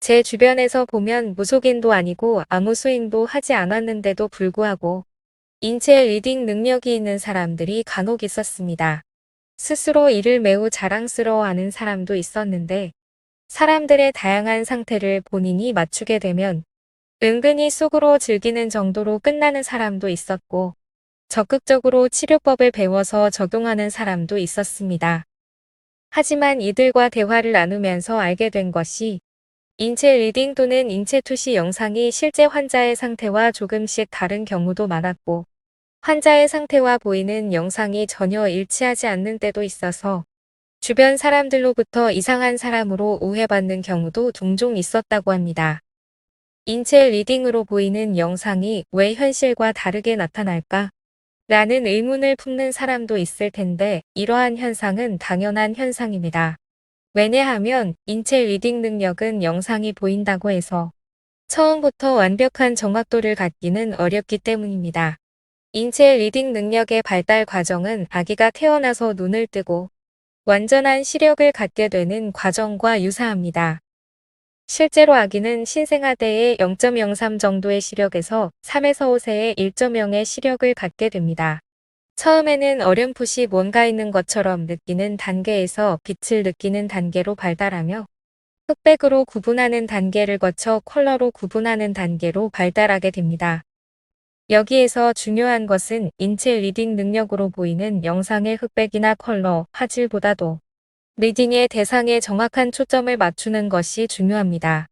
제 주변에서 보면 무속인도 아니고 아무 수행도 하지 않았는데도 불구하고 인체 리딩 능력이 있는 사람들이 간혹 있었습니다. 스스로 이를 매우 자랑스러워하는 사람도 있었는데 사람들의 다양한 상태를 본인이 맞추게 되면 은근히 속으로 즐기는 정도로 끝나는 사람도 있었고 적극적으로 치료법을 배워서 적용하는 사람도 있었습니다. 하지만 이들과 대화를 나누면서 알게 된 것이 인체 리딩 또는 인체 투시 영상이 실제 환자의 상태와 조금씩 다른 경우도 많았고 환자의 상태와 보이는 영상이 전혀 일치하지 않는 때도 있어서 주변 사람들로부터 이상한 사람으로 오해받는 경우도 종종 있었다고 합니다. 인체 리딩으로 보이는 영상이 왜 현실과 다르게 나타날까? 라는 의문을 품는 사람도 있을 텐데 이러한 현상은 당연한 현상입니다. 왜냐하면 인체 리딩 능력은 영상이 보인다고 해서 처음부터 완벽한 정확도를 갖기는 어렵기 때문입니다. 인체 리딩 능력의 발달 과정은 아기가 태어나서 눈을 뜨고 완전한 시력을 갖게 되는 과정과 유사합니다. 실제로 아기는 신생아 때의 0.03 정도의 시력에서 3에서 5세의 1.0의 시력을 갖게 됩니다. 처음에는 어렴풋이 뭔가 있는 것처럼 느끼는 단계에서 빛을 느끼는 단계로 발달하며 흑백으로 구분하는 단계를 거쳐 컬러로 구분하는 단계로 발달하게 됩니다. 여기에서 중요한 것은 인체 리딩 능력으로 보이는 영상의 흑백이나 컬러, 화질보다도 리딩의 대상에 정확한 초점을 맞추는 것이 중요합니다.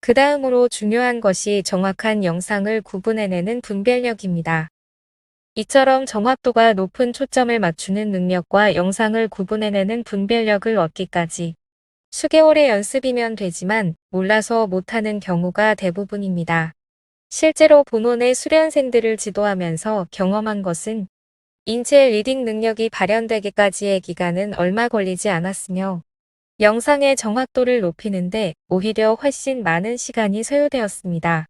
그 다음으로 중요한 것이 정확한 영상을 구분해내는 분별력입니다. 이처럼 정확도가 높은 초점을 맞추는 능력과 영상을 구분해내는 분별력을 얻기까지 수개월의 연습이면 되지만 몰라서 못하는 경우가 대부분입니다. 실제로 본원의 수련생들을 지도하면서 경험한 것은 인체 리딩 능력이 발현되기까지의 기간은 얼마 걸리지 않았으며 영상의 정확도를 높이는데 오히려 훨씬 많은 시간이 소요되었습니다.